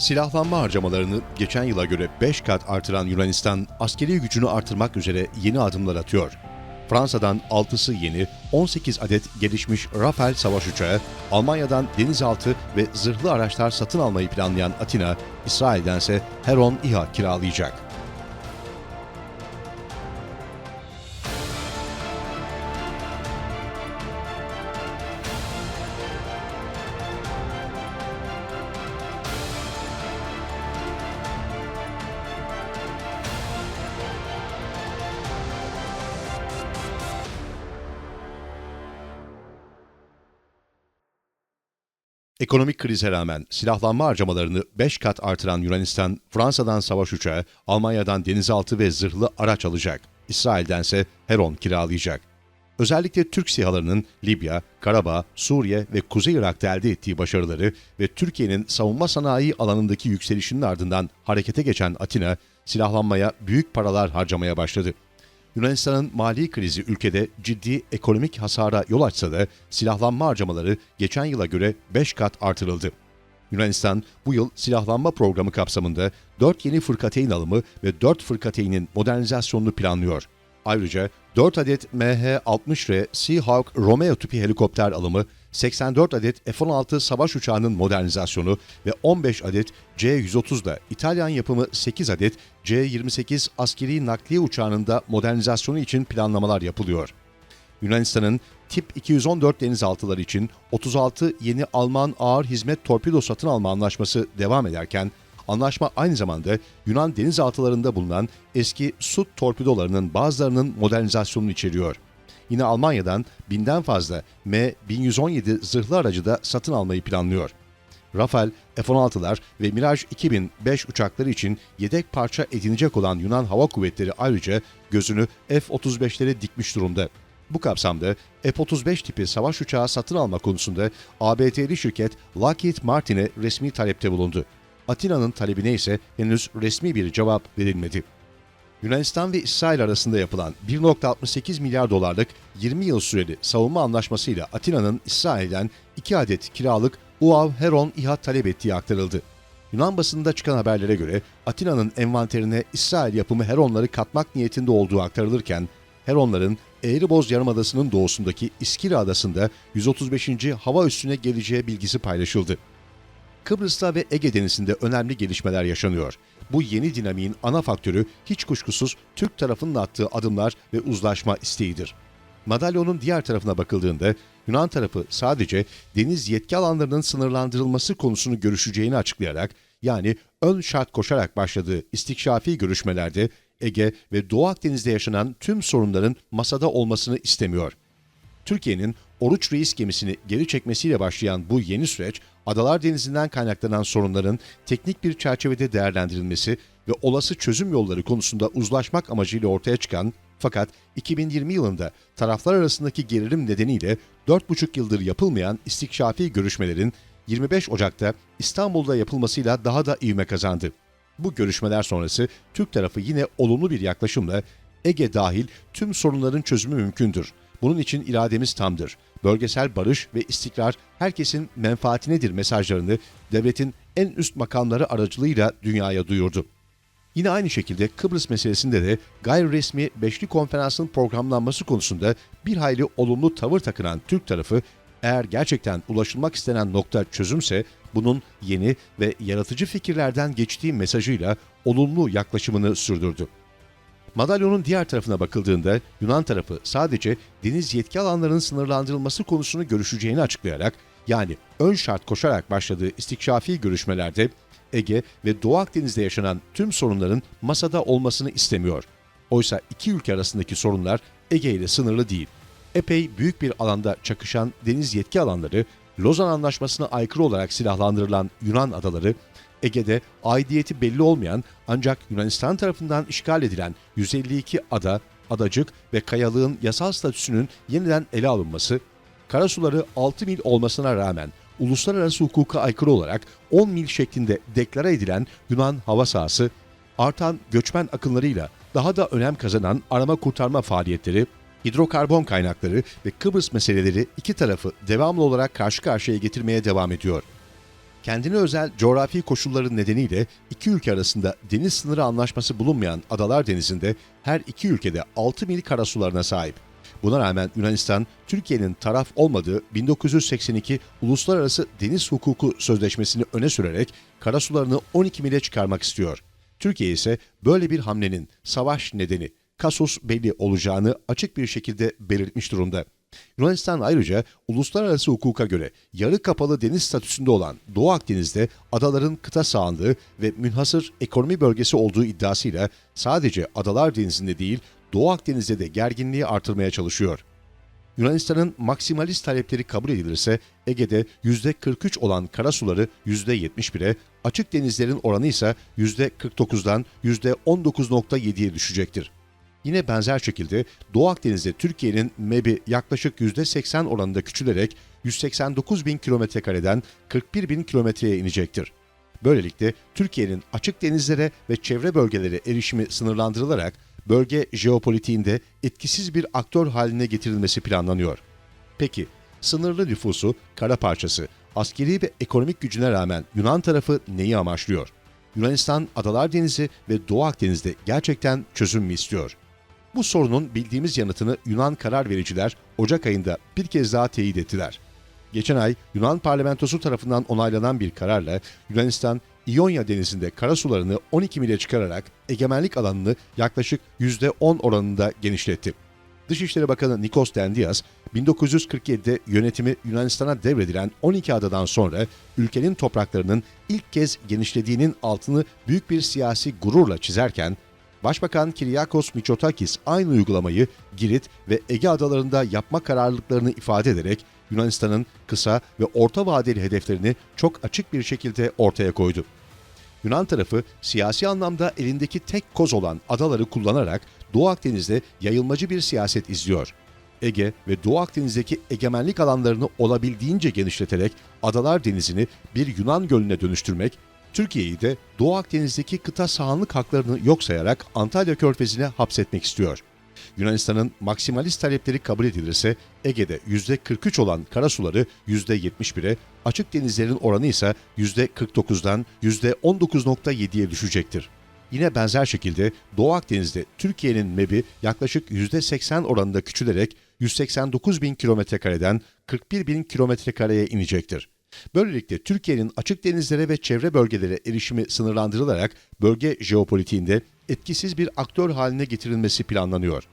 Silahlanma harcamalarını geçen yıla göre 5 kat artıran Yunanistan, askeri gücünü artırmak üzere yeni adımlar atıyor. Fransa'dan 6'sı yeni, 18 adet gelişmiş Rafale savaş uçağı, Almanya'dan denizaltı ve zırhlı araçlar satın almayı planlayan Atina, İsrail'dense Heron İHA kiralayacak. Ekonomik krize rağmen silahlanma harcamalarını 5 kat artıran Yunanistan, Fransa'dan savaş uçağı, Almanya'dan denizaltı ve zırhlı araç alacak. İsrail'dense Heron kiralayacak. Özellikle Türk SİHA'larının Libya, Karabağ, Suriye ve Kuzey Irak'ta elde ettiği başarıları ve Türkiye'nin savunma sanayi alanındaki yükselişinin ardından harekete geçen Atina, silahlanmaya büyük paralar harcamaya başladı. Yunanistan'ın mali krizi ülkede ciddi ekonomik hasara yol açsa da silahlanma harcamaları geçen yıla göre 5 kat artırıldı. Yunanistan bu yıl silahlanma programı kapsamında 4 yeni fırkateyn alımı ve 4 fırkateynin modernizasyonunu planlıyor. Ayrıca 4 adet MH-60R Seahawk Romeo tipi helikopter alımı, 84 adet F-16 savaş uçağının modernizasyonu ve 15 adet C-130'da İtalyan yapımı 8 adet C-28 askeri nakliye uçağının da modernizasyonu için planlamalar yapılıyor. Yunanistan'ın Tip 214 denizaltıları için 36 yeni Alman ağır hizmet torpido satın alma anlaşması devam ederken, anlaşma aynı zamanda Yunan denizaltılarında bulunan eski Sud torpidolarının bazılarının modernizasyonunu içeriyor. Yine Almanya'dan binden fazla M1117 zırhlı aracı da satın almayı planlıyor. Rafale, F-16'lar ve Mirage 2005 uçakları için yedek parça edinecek olan Yunan Hava Kuvvetleri ayrıca gözünü F-35'lere dikmiş durumda. Bu kapsamda F-35 tipi savaş uçağı satın alma konusunda ABD'li şirket Lockheed Martin'e resmi talepte bulundu. Atina'nın talebine ise henüz resmi bir cevap verilmedi. Yunanistan ve İsrail arasında yapılan 1.68 milyar dolarlık 20 yıl süreli savunma anlaşmasıyla Atina'nın İsrail'den 2 adet kiralık UAV Heron İHA talep ettiği aktarıldı. Yunan basınında çıkan haberlere göre Atina'nın envanterine İsrail yapımı Heronları katmak niyetinde olduğu aktarılırken, Heronların Eğriboz Yarımadası'nın doğusundaki İskira Adası'nda 135. hava üssüne geleceği bilgisi paylaşıldı. Kıbrıs'ta ve Ege Denizi'nde önemli gelişmeler yaşanıyor. Bu yeni dinamiğin ana faktörü hiç kuşkusuz Türk tarafının attığı adımlar ve uzlaşma isteğidir. Madalyonun diğer tarafına bakıldığında Yunan tarafı sadece deniz yetki alanlarının sınırlandırılması konusunu görüşeceğini açıklayarak yani ön şart koşarak başladığı istikşafi görüşmelerde Ege ve Doğu Akdeniz'de yaşanan tüm sorunların masada olmasını istemiyor. Türkiye'nin Oruç Reis gemisini geri çekmesiyle başlayan bu yeni süreç, Adalar Denizi'nden kaynaklanan sorunların teknik bir çerçevede değerlendirilmesi ve olası çözüm yolları konusunda uzlaşmak amacıyla ortaya çıkan fakat 2020 yılında taraflar arasındaki gerilim nedeniyle 4,5 yıldır yapılmayan istikşafi görüşmelerin 25 Ocak'ta İstanbul'da yapılmasıyla daha da ivme kazandı. Bu görüşmeler sonrası Türk tarafı yine olumlu bir yaklaşımla Ege dahil tüm sorunların çözümü mümkündür. Bunun için irademiz tamdır. Bölgesel barış ve istikrar herkesin menfaatinedir mesajlarını devletin en üst makamları aracılığıyla dünyaya duyurdu. Yine aynı şekilde Kıbrıs meselesinde de gayri resmi Beşli Konferans'ın programlanması konusunda bir hayli olumlu tavır takınan Türk tarafı eğer gerçekten ulaşılmak istenen nokta çözümse bunun yeni ve yaratıcı fikirlerden geçtiği mesajıyla olumlu yaklaşımını sürdürdü. Madalyonun diğer tarafına bakıldığında Yunan tarafı sadece deniz yetki alanlarının sınırlandırılması konusunu görüşeceğini açıklayarak yani ön şart koşarak başladığı istikşafi görüşmelerde Ege ve Doğu Akdeniz'de yaşanan tüm sorunların masada olmasını istemiyor. Oysa iki ülke arasındaki sorunlar Ege ile sınırlı değil. Epey büyük bir alanda çakışan deniz yetki alanları, Lozan Anlaşması'na aykırı olarak silahlandırılan Yunan adaları, Ege'de aidiyeti belli olmayan ancak Yunanistan tarafından işgal edilen 152 ada, adacık ve kayalığın yasal statüsünün yeniden ele alınması, karasuları 6 mil olmasına rağmen uluslararası hukuka aykırı olarak 10 mil şeklinde deklare edilen Yunan hava sahası, artan göçmen akınlarıyla daha da önem kazanan arama kurtarma faaliyetleri, hidrokarbon kaynakları ve Kıbrıs meseleleri iki tarafı devamlı olarak karşı karşıya getirmeye devam ediyor. Kendine özel coğrafi koşulları nedeniyle iki ülke arasında deniz sınırı anlaşması bulunmayan Adalar Denizi'nde her iki ülkede 6 mil karasularına sahip. Buna rağmen Yunanistan, Türkiye'nin taraf olmadığı 1982 Uluslararası Deniz Hukuku Sözleşmesi'ni öne sürerek karasularını 12 mile çıkarmak istiyor. Türkiye ise böyle bir hamlenin savaş nedeni, kasus belli olacağını açık bir şekilde belirtmiş durumda. Yunanistan ayrıca uluslararası hukuka göre yarı kapalı deniz statüsünde olan Doğu Akdeniz'de adaların kıta sahanlığı ve münhasır ekonomi bölgesi olduğu iddiasıyla sadece Adalar Denizi'nde değil Doğu Akdeniz'de de gerginliği artırmaya çalışıyor. Yunanistan'ın maksimalist talepleri kabul edilirse Ege'de %43 olan karasuları %71'e, açık denizlerin oranı ise %49'dan %19.7'ye düşecektir. Yine benzer şekilde Doğu Akdeniz'de Türkiye'nin MEB'i yaklaşık %80 oranında küçülerek 189 bin kilometrekareden 41 bin kilometreye inecektir. Böylelikle Türkiye'nin açık denizlere ve çevre bölgelere erişimi sınırlandırılarak bölge jeopolitiğinde etkisiz bir aktör haline getirilmesi planlanıyor. Peki, sınırlı nüfusu, kara parçası, askeri ve ekonomik gücüne rağmen Yunan tarafı neyi amaçlıyor? Yunanistan, Adalar Denizi ve Doğu Akdeniz'de gerçekten çözüm mü istiyor? Bu sorunun bildiğimiz yanıtını Yunan karar vericiler Ocak ayında bir kez daha teyit ettiler. Geçen ay Yunan parlamentosu tarafından onaylanan bir kararla Yunanistan, İonya denizinde karasularını 12 mile çıkararak egemenlik alanını yaklaşık %10 oranında genişletti. Dışişleri Bakanı Nikos Dendias, 1947'de yönetimi Yunanistan'a devredilen 12 adadan sonra ülkenin topraklarının ilk kez genişlediğinin altını büyük bir siyasi gururla çizerken, Başbakan Kiryakos Mitsotakis aynı uygulamayı Girit ve Ege adalarında yapma kararlılıklarını ifade ederek Yunanistan'ın kısa ve orta vadeli hedeflerini çok açık bir şekilde ortaya koydu. Yunan tarafı siyasi anlamda elindeki tek koz olan adaları kullanarak Doğu Akdeniz'de yayılmacı bir siyaset izliyor. Ege ve Doğu Akdeniz'deki egemenlik alanlarını olabildiğince genişleterek Adalar Denizi'ni bir Yunan gölüne dönüştürmek, Türkiye'yi de Doğu Akdeniz'deki kıta sahanlık haklarını yok sayarak Antalya Körfezi'ne hapsetmek istiyor. Yunanistan'ın maksimalist talepleri kabul edilirse Ege'de %43 olan karasuları %71'e, açık denizlerin oranı ise %49'dan %19.7'ye düşecektir. Yine benzer şekilde Doğu Akdeniz'de Türkiye'nin MEB'i yaklaşık %80 oranında küçülerek 189 bin kilometrekareden 41 bin kilometrekareye inecektir. Böylelikle Türkiye'nin açık denizlere ve çevre bölgelere erişimi sınırlandırılarak bölge jeopolitiğinde etkisiz bir aktör haline getirilmesi planlanıyor.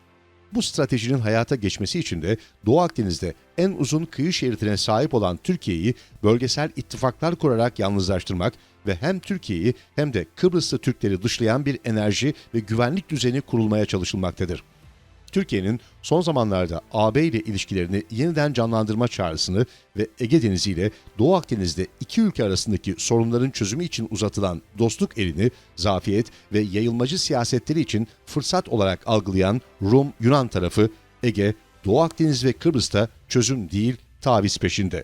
Bu stratejinin hayata geçmesi için de Doğu Akdeniz'de en uzun kıyı şeridine sahip olan Türkiye'yi bölgesel ittifaklar kurarak yalnızlaştırmak ve hem Türkiye'yi hem de Kıbrıslı Türkleri dışlayan bir enerji ve güvenlik düzeni kurulmaya çalışılmaktadır. Türkiye'nin son zamanlarda AB ile ilişkilerini yeniden canlandırma çağrısını ve Ege Denizi ile Doğu Akdeniz'de iki ülke arasındaki sorunların çözümü için uzatılan dostluk elini zafiyet ve yayılmacı siyasetleri için fırsat olarak algılayan Rum Yunan tarafı Ege, Doğu Akdeniz ve Kıbrıs'ta çözüm değil taviz peşinde.